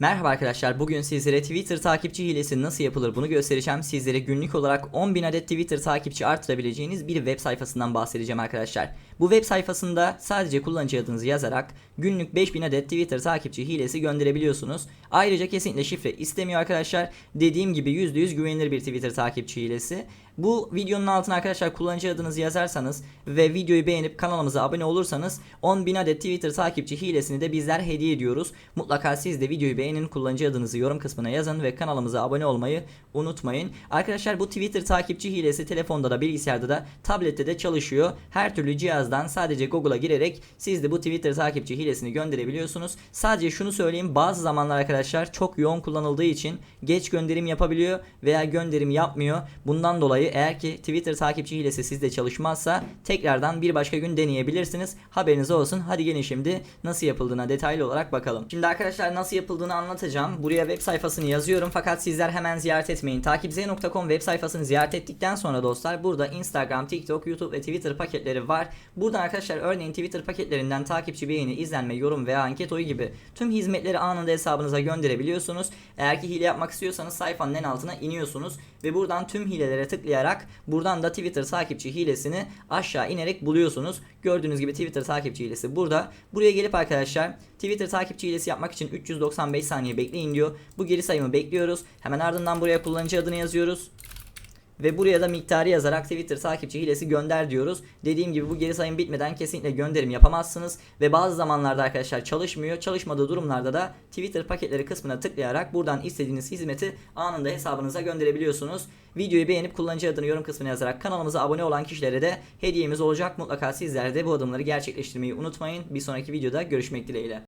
Merhaba arkadaşlar bugün sizlere Twitter takipçi hilesi nasıl yapılır bunu göstereceğim. Sizlere günlük olarak 10.000 adet Twitter takipçi artırabileceğiniz bir web sayfasından bahsedeceğim arkadaşlar. Bu web sayfasında sadece kullanıcı adınızı yazarak günlük 5000 adet Twitter takipçi hilesi gönderebiliyorsunuz. Ayrıca kesinlikle şifre istemiyor arkadaşlar. Dediğim gibi %100 güvenilir bir Twitter takipçi hilesi. Bu videonun altına arkadaşlar kullanıcı adınızı yazarsanız ve videoyu beğenip kanalımıza abone olursanız 10.000 adet Twitter takipçi hilesini de bizler hediye ediyoruz. Mutlaka siz de videoyu beğenin, kullanıcı adınızı yorum kısmına yazın ve kanalımıza abone olmayı unutmayın. Arkadaşlar bu Twitter takipçi hilesi telefonda da bilgisayarda da tablette de çalışıyor. Her türlü cihazdan sadece Google'a girerek siz de bu Twitter takipçi hilesini gönderebiliyorsunuz. Sadece şunu söyleyeyim bazı zamanlar arkadaşlar çok yoğun kullanıldığı için geç gönderim yapabiliyor veya gönderim yapmıyor. Bundan dolayı eğer ki Twitter takipçi hilesi sizde çalışmazsa tekrardan bir başka gün deneyebilirsiniz. Haberiniz olsun. Hadi gelin şimdi nasıl yapıldığına detaylı olarak bakalım. Şimdi arkadaşlar nasıl yapıldığını anlatacağım. Buraya web sayfasını yazıyorum fakat sizler hemen ziyaret etmeyin. Takipz.com web sayfasını ziyaret ettikten sonra dostlar burada Instagram, TikTok, YouTube ve Twitter paketleri var. Buradan arkadaşlar örneğin Twitter paketlerinden takipçi beğeni, izlenme, yorum veya anket oyu gibi tüm hizmetleri anında hesabınıza gönderebiliyorsunuz. Eğer ki hile yapmak istiyorsanız sayfanın en altına iniyorsunuz ve buradan tüm hilelere tıklayarak buradan da Twitter takipçi hilesini aşağı inerek buluyorsunuz. Gördüğünüz gibi Twitter takipçi hilesi burada. Buraya gelip arkadaşlar Twitter takipçi hilesi yapmak için 395 saniye bekleyin diyor. Bu geri sayımı bekliyoruz. Hemen ardından buraya kullanıcı adını yazıyoruz. Ve buraya da miktarı yazarak Twitter takipçi hilesi gönder diyoruz. Dediğim gibi bu geri sayım bitmeden kesinlikle gönderim yapamazsınız. Ve bazı zamanlarda arkadaşlar çalışmıyor. Çalışmadığı durumlarda da Twitter paketleri kısmına tıklayarak buradan istediğiniz hizmeti anında hesabınıza gönderebiliyorsunuz. Videoyu beğenip kullanıcı adını yorum kısmına yazarak kanalımıza abone olan kişilere de hediyemiz olacak. Mutlaka sizler de bu adımları gerçekleştirmeyi unutmayın. Bir sonraki videoda görüşmek dileğiyle.